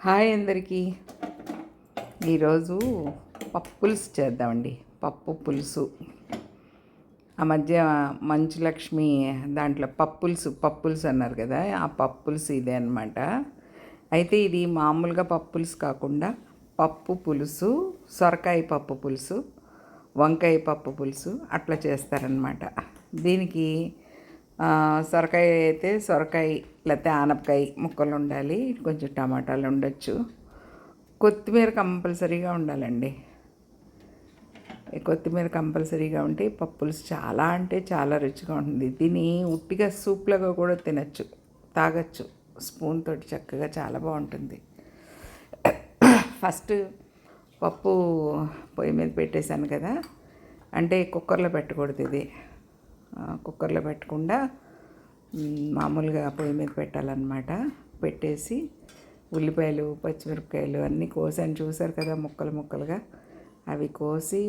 Hi అందరికీ. ఈరోజు పప్పు పులుసు చేద్దామండి. పప్పు పులుసు. ఆ మధ్య మంచు లక్ష్మి దాంట్లో పప్పులుసు పప్పులుసు అన్నారు కదా ఆ పప్పులుసు ఇదే అనమాట అయితే ఇది మామూలుగా పప్పులుసు కాకుండా పప్పు పులుసు సొరకాయ పప్పు పులుసు వంకాయ పప్పు పులుసు అట్లా చేస్తారనమాట దీనికి సొరకాయ అయితే సొరకాయ లేకపోతే ఆనపకాయ ముక్కలు ఉండాలి. కొంచెం టమాటాలు ఉండొచ్చు. కొత్తిమీర కంపల్సరీగా ఉండాలండి. కొత్తిమీర కంపల్సరీగా ఉంటే పప్పులు చాలా అంటే చాలా రుచిగా ఉంటుంది. దీన్ని ఉట్టిగా సూప్లాగా కూడా తినచ్చు తాగొచ్చు. స్పూన్ తోటి చక్కగా చాలా బాగుంటుంది. ఫస్ట్ పప్పు పొయ్యి మీద పెట్టేశాను కదా. అంటే కుక్కర్లో పెట్టకూడదు ఇది. కుక్కర్లో పెట్టకుండా మామూలుగా పొయ్యి మీద పెట్టాలన్నమాట. పెట్టేసి ఉల్లిపాయలు పచ్చిమిరపకాయలు అన్నీ కోసాను. చూసారు కదా ముక్కలు ముక్కలుగా. అవి కోసి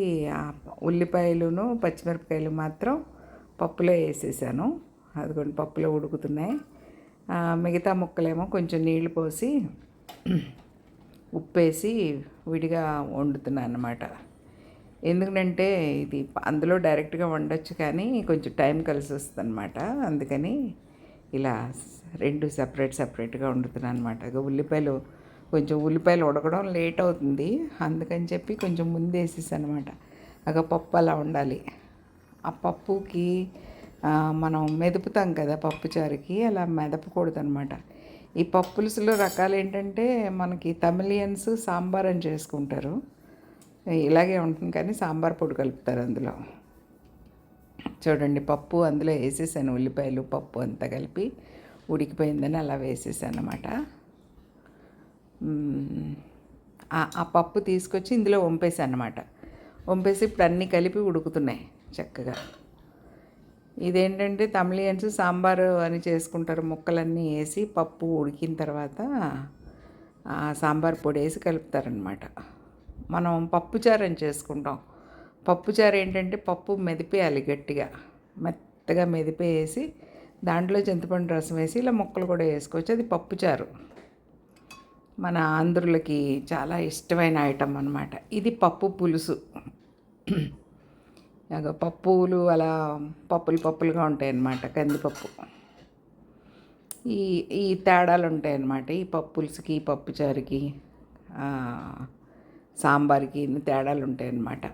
ఉల్లిపాయలును పచ్చిమిరపకాయలు మాత్రం పప్పులో వేసేసాను. అదిగోండి పప్పులో ఉడుకుతున్నాయి. మిగతా ముక్కలేమో కొంచెం నీళ్ళు పోసి ఉప్పేసి విడిగా వండుతున్నాను అన్నమాట ఎందుకంటే ఇది అందులో డైరెక్ట్గా వండొచ్చు కానీ కొంచెం టైం కలిసి వస్తుంది అనమాట అందుకని ఇలా రెండు సపరేట్ సపరేట్గా వండుతున్నాను అనమాట ఉల్లిపాయలు కొంచెం ఉల్లిపాయలు ఉడకడం లేట్ అవుతుంది. అందుకని చెప్పి కొంచెం ముందు వేసేసాను అనమాట అగ పప్పు అలా ఉండాలి ఆ పప్పుకి మనం మెదుపుతాం కదా పప్పు చారుకి అలా మెదపకూడదు అనమాట ఈ పప్పులుసులో రకాలు ఏంటంటే మనకి తమిళియన్స్ సాంబార్ అని చేసుకుంటారు. ఇలాగే ఉంటుంది కానీ సాంబార్ పొడి కలుపుతారు అందులో. చూడండి పప్పు అందులో వేసేసాను ఉల్లిపాయలు పప్పు అంతా కలిపి. ఉడికిపోయిందని అలా వేసేసాను అనమాట ఆ పప్పు తీసుకొచ్చి ఇందులో వంపేసాను అనమాట వంపేసి ఇప్పుడు అన్నీ కలిపి ఉడుకుతున్నాయి చక్కగా. ఇదేంటంటే తమిళియన్స్ సాంబారు అని చేసుకుంటారు ముక్కలన్నీ వేసి పప్పు ఉడికిన తర్వాత ఆ సాంబార్ పొడి వేసి కలుపుతారనమాట మనం పప్పుచారు అని చేసుకుంటాం. పప్పుచారు ఏంటంటే పప్పు మెదిపేయాలి గట్టిగా. మెత్తగా మెదిపేసి దాంట్లో చింతపండు రసం వేసి ఇలా ముక్కలు కూడా వేసుకోవచ్చు. అది పప్పుచారు. మన ఆంధ్రులకి చాలా ఇష్టమైన ఐటమ్ అనమాట ఇది పప్పు పులుసు. పప్పులు అలా పప్పులు పప్పులుగా ఉంటాయి అన్నమాట కందిపప్పు. ఈ ఈ తేడాలు ఉంటాయి అన్నమాట ఈ పప్పులుసుకి పప్పుచారుకి. ఈ సాంబార్కి ఇన్ని తేడాలు ఉంటాయి అన్నమాట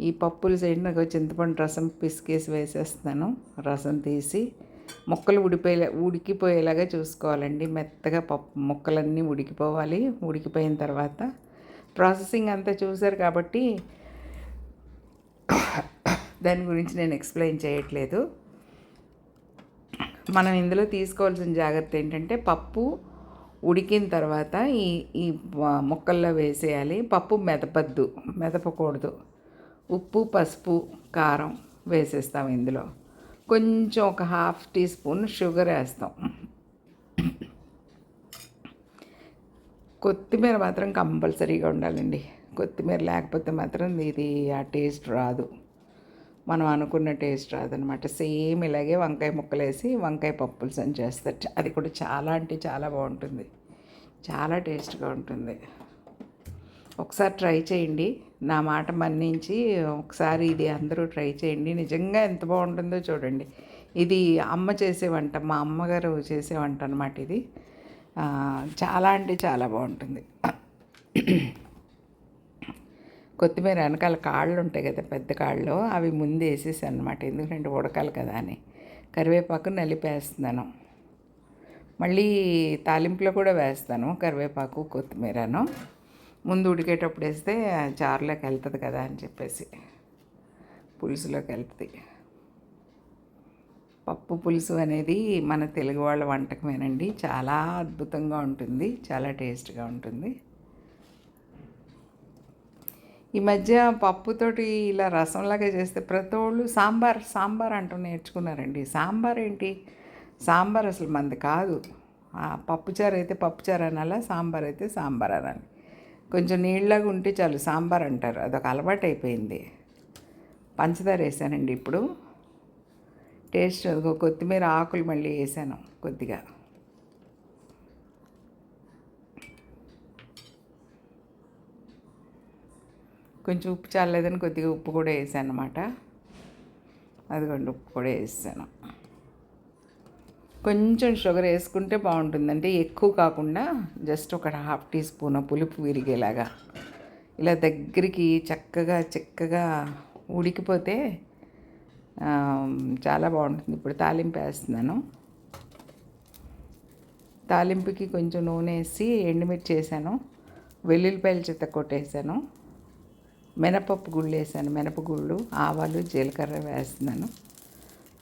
ఈ పప్పులు సైడ్ నాకు చింతపండు రసం పిసికేసి వేసేస్తాను రసం తీసి ముక్కలు ఉడిపోయేలా ఉడికిపోయేలాగా చూసుకోవాలండి. మెత్తగా పప్పు ముక్కలన్నీ ఉడికిపోవాలి. ఉడికిపోయిన తర్వాత ప్రాసెసింగ్ అంతా చూశారు కాబట్టి దాని గురించి నేను ఎక్స్ప్లెయిన్ చేయట్లేదు. మనం ఇందులో తీసుకోవాల్సిన జాగ్రత్త ఏంటంటే పప్పు ఉడికిన తర్వాత ఈ ఈ ముక్కల్లో వేసేయాలి. పప్పు మెదపద్దు మెదపకూడదు. ఉప్పు పసుపు కారం వేసేస్తాం ఇందులో. కొంచెం ఒక హాఫ్ టీ స్పూన్ షుగర్ వేస్తాం. కొత్తిమీర మాత్రం కంపల్సరీగా ఉండాలండి. కొత్తిమీర లేకపోతే మాత్రం ఇది ఆ టేస్ట్ రాదు. మనం అనుకున్న టేస్ట్ రాదనమాట. సేమ్ ఇలాగే వంకాయ ముక్కలు వేసి వంకాయ పప్పులు అని చేస్తారు అది కూడా చాలా అంటే చాలా బాగుంటుంది. చాలా టేస్ట్గా ఉంటుంది. ఒకసారి ట్రై చేయండి. నా మాట మన్నించి ఒకసారి ఇది అందరూ ట్రై చేయండి. నిజంగా ఎంత బాగుంటుందో చూడండి. ఇది అమ్మ చేసే వంట మా అమ్మగారు చేసే వంట అనమాట ఇది. చాలా అంటే చాలా బాగుంటుంది. కొత్తిమీర వెనకాల కాళ్ళు ఉంటాయి కదా పెద్ద కాళ్ళు అవి ముందు వేసేసాను అనమాట ఎందుకంటే ఉడకాలి కదా అని. కరివేపాకు నలిపేస్తున్నాను. మళ్ళీ తాలింపులో కూడా వేస్తాను కరివేపాకు కొత్తిమీరను. ముందు ఉడికేటప్పుడు వేస్తే చారులోకి వెళ్తుంది కదా అని చెప్పేసి పులుసులోకి వెళ్తుంది. పప్పు పులుసు అనేది మన తెలుగు వాళ్ళ వంటకమేనండి. చాలా అద్భుతంగా ఉంటుంది చాలా టేస్ట్గా ఉంటుంది. ఈ మధ్య పప్పుతోటి ఇలా రసంలాగా చేస్తే ప్రతి వాళ్ళు సాంబార్ సాంబార్ అంటూ నేర్చుకున్నారండి. సాంబార్ ఏంటి? సాంబార్ అసలు మంది కాదు. పప్పుచారు అయితే పప్పుచారు అనాలా సాంబార్ అయితే సాంబార్ అనాలి. కొంచెం నీళ్ళగా ఉంటే చాలు సాంబార్ అంటారు. అదొక అలవాటు అయిపోయింది పంచదార వేసానండి ఇప్పుడు. టేస్ట్ కొత్తిమీర ఆకులు మళ్ళీ వేసాను కొద్దిగా. కొంచెం ఉప్పు చాలేదని కొద్దిగా ఉప్పు కూడా వేసాను అనమాట అదిగోండి ఉప్పు కూడా వేసాను. కొంచెం షుగర్ వేసుకుంటే బాగుంటుంది అంటే ఎక్కువ కాకుండా జస్ట్ ఒక హాఫ్ టీ స్పూన్ పులుపు విరిగేలాగా ఇలా దగ్గరికి చక్కగా చక్కగా ఉడికిపోతే చాలా బాగుంటుంది. ఇప్పుడు తాలింపు వేస్తున్నాను. తాలింపుకి కొంచెం నూనె వేసి ఎండుమిర్చి వేసాను. వెల్లుల్లిపాయలు చెత్త కొట్టేసాను. మినపప్పు గుళ్ళు వేసాను. మినపగుళ్ళు ఆవాలు జీలకర్ర వేస్తున్నాను.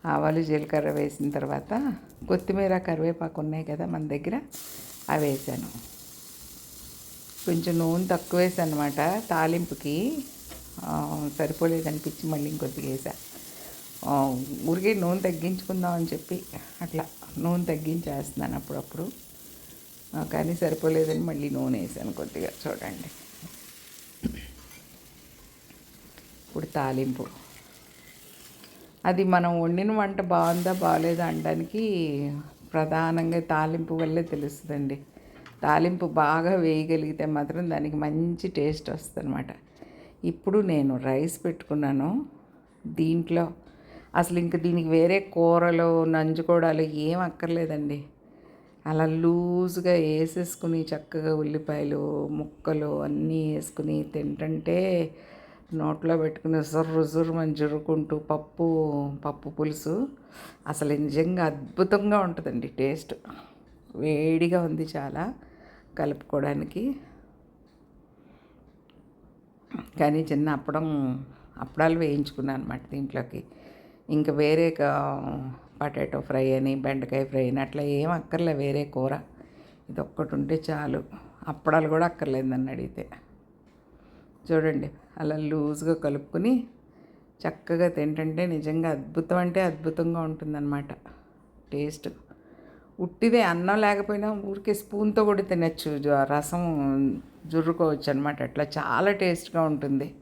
ఆవాలు జీలకర్ర వేసిన తర్వాత కొత్తిమీర కరివేపాకు ఉన్నాయి కదా మన దగ్గర అవి వేసాను. కొంచెం నూనె తక్కువ వేసాను అనమాట తాలింపుకి సరిపోలేదనిపించి మళ్ళీ ఇంకొద్దిగా వేసా. ఆ, ఊరికే నూనె తగ్గించుకుందాం అని చెప్పి అట్లా నూనె తగ్గించేస్తున్నాను అప్పుడప్పుడు. కానీ సరిపోలేదని మళ్ళీ నూనె వేసాను కొద్దిగా చూడండి ఇప్పుడు తాలింపు. అది మనం వండిన వంట బాగుందా బాగాలేదా అనడానికి ప్రధానంగా తాలింపు వల్లే తెలుస్తుందండి. తాలింపు బాగా వేయగలిగితే మాత్రం దానికి మంచి టేస్ట్ వస్తుందన్నమాట. ఇప్పుడు నేను రైస్ పెట్టుకున్నాను దీంట్లో. అసలు ఇంక దీనికి వేరే కూరలు నంజుకోవడాలు ఏం అక్కర్లేదండి. అలా లూజ్గా వేసేసుకుని చక్కగా ఉల్లిపాయలు ముక్కలు అన్నీ వేసుకుని తింటుంటే నోట్లో పెట్టుకుని జుర్రు జుర్రుమని జురుకుంటూ పప్పు పప్పు పులుసు. అసలు నిజంగా అద్భుతంగా ఉంటుందండి టేస్ట్. వేడిగా ఉంది చాలా కలుపుకోవడానికి. కానీ చిన్న అప్పడం అప్పడాలు వేయించుకున్నాను అనమాట దీంట్లోకి. ఇంకా వేరే పొటాటో ఫ్రై అని బెండకాయ ఫ్రై అని అట్లా ఏం అక్కర్లే వేరే కూర. ఇది ఒక్కటి ఉంటే చాలు. అప్పడాలు కూడా అక్కర్లేదని అడిగితే. చూడండి. అలా లూజ్గా కలుపుకొని చక్కగా తింటుంటే నిజంగా అద్భుతం అంటే అద్భుతంగా ఉంటుందన్నమాట. టేస్ట్. ఉట్టిదే అన్నం లేకపోయినా ఊరికే స్పూన్తో కూడా తినచ్చు. రసం జుర్రుకోవచ్చు అనమాట అట్లా చాలా టేస్ట్గా ఉంటుంది.